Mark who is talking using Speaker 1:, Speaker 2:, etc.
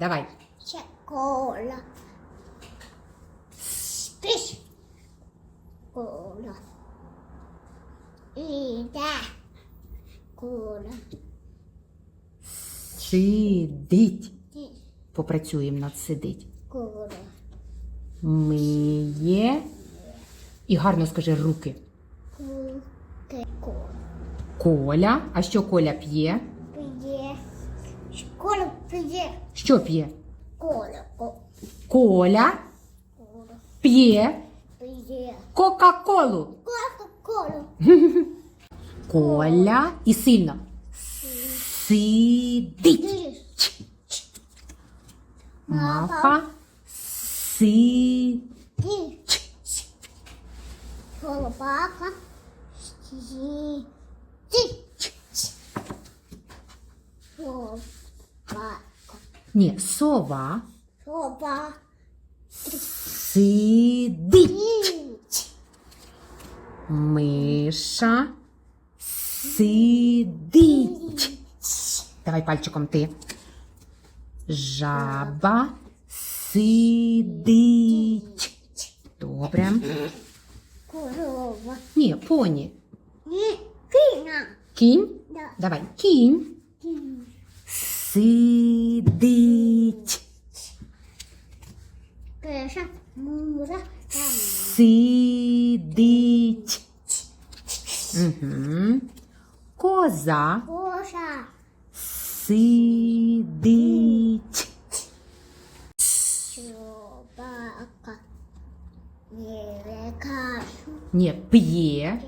Speaker 1: давай.
Speaker 2: Ще кола. Спиш. Кола. Іде. Кола.
Speaker 1: Сидить. Попрацюємо над сидить.
Speaker 2: Кола.
Speaker 1: Миє. І гарно скажи руки. Коля. А що Коля п'є?
Speaker 2: П'є. Школа п'є.
Speaker 1: Що п'є?
Speaker 2: Кола.
Speaker 1: Коля п'є
Speaker 2: П'є.
Speaker 1: Кока-Колу.
Speaker 2: Кока-колу.
Speaker 1: Коля і сильно. Сидить. Мапа. Сидить.
Speaker 2: Ти. Собака. Сидить.
Speaker 1: Ні, сова
Speaker 2: Собака.
Speaker 1: сидить.
Speaker 2: Сидить.
Speaker 1: Миша сидить. Давай пальчиком ти. Жаба сидить. Добре.
Speaker 2: Корова.
Speaker 1: Ні, поні.
Speaker 2: Ні, кіна.
Speaker 1: Кінь.
Speaker 2: Да.
Speaker 1: Давай. Кінь.
Speaker 2: Кінь.
Speaker 1: Сидить. Сидить. Угу. Коза
Speaker 2: Коша.
Speaker 1: сидить.
Speaker 2: Собака.
Speaker 1: Ні, п'є.